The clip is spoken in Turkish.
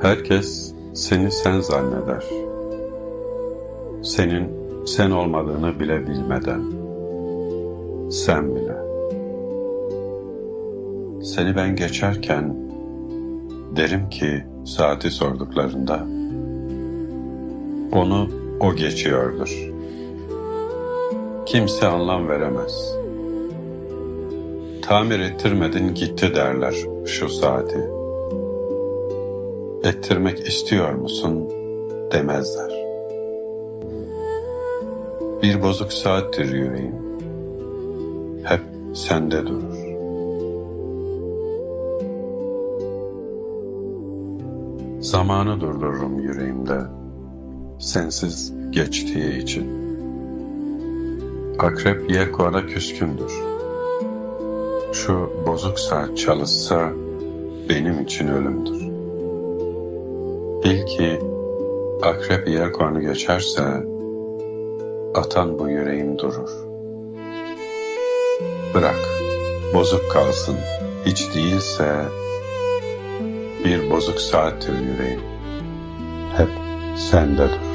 Herkes seni sen zanneder. Senin sen olmadığını bile bilmeden. Sen bile. Seni ben geçerken derim ki saati sorduklarında onu o geçiyordur. Kimse anlam veremez. Tamir ettirmedin gitti derler şu saati. Ettirmek istiyor musun demezler. Bir bozuk saattir yüreğim. Hep sende durur. Zamanı durdururum yüreğimde. Sensiz geçtiği için. Akrep yelkovana küskündür. Şu bozuk saat çalışsa benim için ölümdür. Bil ki akrep yelkovanı geçerse atan bu yüreğim durur. Bırak, bozuk kalsın, hiç değilse bir bozuk saattir yüreğim. Hep sendedir.